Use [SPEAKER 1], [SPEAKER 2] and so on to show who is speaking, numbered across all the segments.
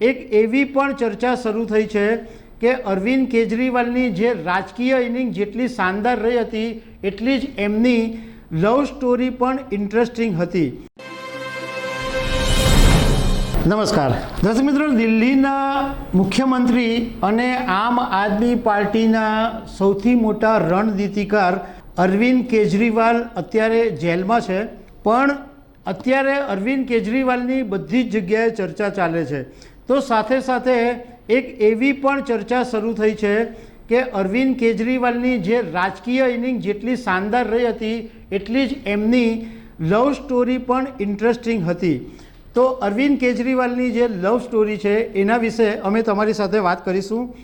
[SPEAKER 1] એક એવી પણ ચર્ચા શરૂ થઈ છે કે અરવિંદ કેજરીવાલની જે રાજકીય ઇનિંગ જેટલી શાનદાર રહી હતી, એટલી જ એમની લવ સ્ટોરી પણ ઇન્ટરેસ્ટિંગ હતી. નમસ્કાર. દર્શક મિત્રો, દિલ્હીના મુખ્યમંત્રી અને આમ આદમી પાર્ટીના સૌથી મોટા રણનીતિકાર અરવિંદ કેજરીવાલ અત્યારે જેલમાં છે, પણ અત્યારે અરવિંદ કેજરીવાલની બધી જ જગ્યાએ ચર્ચા ચાલે છે. તો સાથે સાથે એક એવી પણ ચર્ચા શરૂ થઈ છે કે અરવિંદ કેજરીવાલની જે રાજકીય ઇનિંગ જેટલી શાનદાર રહી હતી, એટલી જ એમની લવ સ્ટોરી પણ ઇન્ટરેસ્ટિંગ હતી. તો અરવિંદ કેજરીવાલની જે લવ સ્ટોરી છે, એના વિશે અમે તમારી સાથે વાત કરીશું.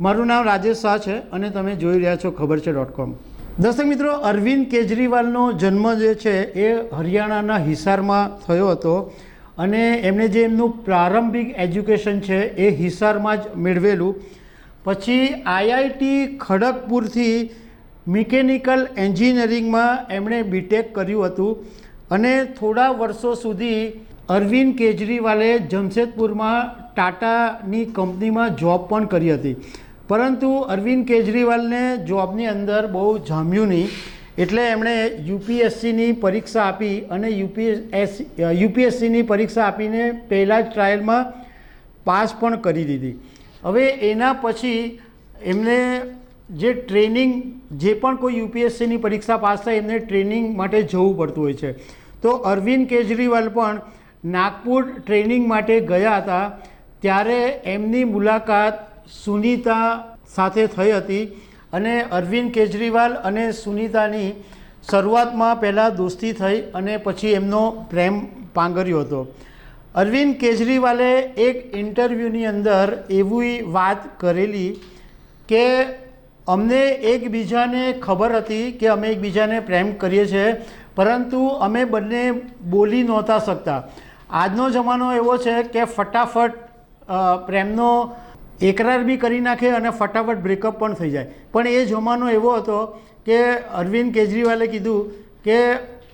[SPEAKER 1] મારું નામ રાજેશ શાહ છે અને તમે જોઈ રહ્યા છો ખબર છે ડોટ કોમ. દર્શક મિત્રો, અરવિંદ કેજરીવાલનો જન્મ જે છે, એ હરિયાણાના હિસારમાં થયો હતો. અને એમણે જે એમનું પ્રારંભિક એજ્યુકેશન છે એ હિસારમાં જ મેળવેલું. પછી આઈઆઈટી ખડગપુરથી મિકેનિકલ એન્જિનિયરિંગમાં એમણે બીટેક કર્યું હતું અને થોડા વર્ષો સુધી અરવિંદ કેજરીવાલે જમશેદપુરમાં ટાટાની કંપનીમાં જોબ પણ કરી હતી. પરંતુ અરવિંદ કેજરીવાલને જોબની અંદર બહુ જામ્યું નહીં. એટલે એમણે યુપીએસસીની પરીક્ષા આપી અને યુપીએસ યુપીએસસીની પરીક્ષા આપીને પહેલાં જ ટ્રાયલમાં પાસ પણ કરી દીધી. હવે એના પછી એમને જે ટ્રેનિંગ, જે પણ કોઈ યુપીએસસીની પરીક્ષા પાસ થાય, એમને ટ્રેનિંગ માટે જવું પડતું હોય છે. તો અરવિંદ કેજરીવાલ પણ નાગપુર ટ્રેનિંગ માટે ગયા હતા. ત્યારે એમની મુલાકાત સુનીતા સાથે થઈ હતી. અને અરવિંદ કેજરીવાલ અને સુનીતાની શરૂઆતમાં પહેલાં દોસ્તી થઈ અને પછી એમનો પ્રેમ પાંગર્યો હતો. અરવિંદ કેજરીવાલે એક ઇન્ટરવ્યૂની અંદર એવી વાત કરેલી કે અમને એકબીજાને ખબર હતી કે અમે એકબીજાને પ્રેમ કરીએ છીએ, પરંતુ અમે બંને બોલી નહોતા શકતા. આજનો જમાનો એવો છે કે ફટાફટ પ્રેમનો એકરાર બી કરી નાખે અને ફટાફટ બ્રેકઅપ પણ થઈ જાય. પણ એ જમાનો એવો હતો કે અરવિંદ કેજરીવાલે કીધું કે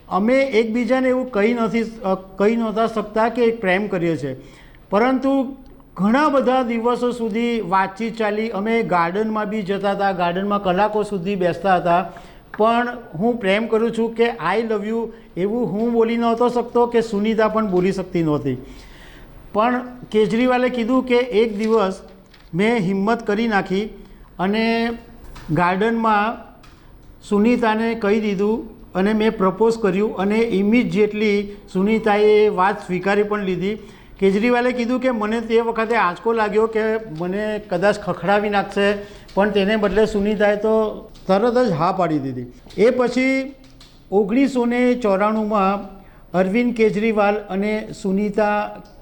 [SPEAKER 1] અમે એકબીજાને એવું કહી નથી કહી નહોતા શકતા કે એક પ્રેમ કરીએ છીએ. પરંતુ ઘણા બધા દિવસો સુધી વાતચીત ચાલી. અમે ગાર્ડનમાં બી જતા હતા, ગાર્ડનમાં કલાકો સુધી બેસતા હતા. પણ હું પ્રેમ કરું છું કે આઈ લવ યુ એવું હું બોલી નહોતો શકતો કે સુનિતા પણ બોલી શકતી નહોતી. પણ કેજરીવાલે કીધું કે એક દિવસ મેં હિંમત કરી નાખી અને ગાર્ડનમાં સુનિતાને કહી દીધું અને મેં પ્રપોઝ કર્યું અને જેટલી સુનિતાએ વાત સ્વીકારી પણ લીધી. કેજરીવાલે કીધું કે મને તે વખતે આંચકો લાગ્યો કે મને કદાચ ખખડાવી નાખશે, પણ તેને બદલે સુનીતાએ તો તરત જ હા પાડી દીધી. એ પછી ઓગણીસો ને ચોરાણુંમાં અરવિંદ કેજરીવાલ અને સુનીતા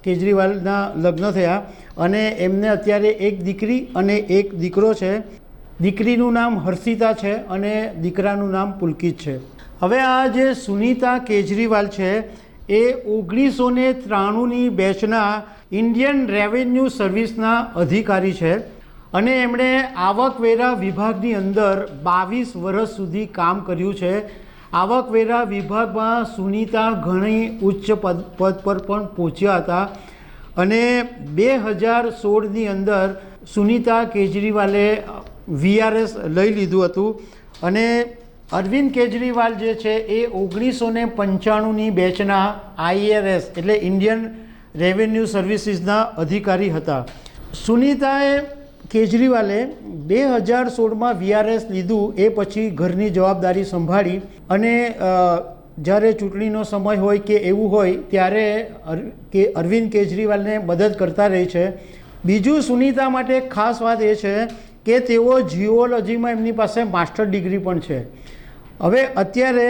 [SPEAKER 1] કેજરીવાલના લગ્ન થયા અને એમને અત્યારે એક દીકરી અને એક દીકરો છે. દીકરીનું નામ હર્ષિતા છે અને દીકરાનું નામ પુલકિત છે. હવે આ જે સુનીતા કેજરીવાલ છે, એ ઓગણીસો ને ત્રાણુંની બેચના ઇન્ડિયન રેવન્યુ સર્વિસના અધિકારી છે અને એમણે આવકવેરા વિભાગની અંદર બાવીસ વર્ષ સુધી કામ કર્યું છે. આવકવેરા વિભાગમાં સુનિતા ઘણી ઉચ્ચ પદ પદ પર પણ પહોંચ્યા હતા અને બે હજાર સોળની અંદર સુનિતા કેજરીવાલે વીઆરએસ લઈ લીધું હતું અને અરવિંદ કેજરીવાલ જે છે એ ઓગણીસો ને પંચાણુંની બેચના આઈઆરએસ એટલે ઇન્ડિયન રેવન્યુ સર્વિસીસના અધિકારી હતા. સુનીતાએ કેજરીવાલે બે હજાર સોળમાં વીઆરએસ લીધું, એ પછી ઘરની જવાબદારી સંભાળી અને જ્યારે ચૂંટણીનો સમય હોય કે એવું હોય, ત્યારે કે અરવિંદ કેજરીવાલને મદદ કરતા રહે છે. બીજું સુનીતા માટે ખાસ વાત એ છે કે તેઓ જીઓલોજીમાં એમની પાસે માસ્ટર ડિગ્રી પણ છે. હવે અત્યારે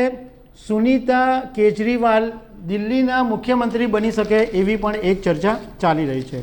[SPEAKER 1] સુનીતા કેજરીવાલ દિલ્હીના મુખ્યમંત્રી બની શકે એવી પણ એક ચર્ચા ચાલી રહી છે.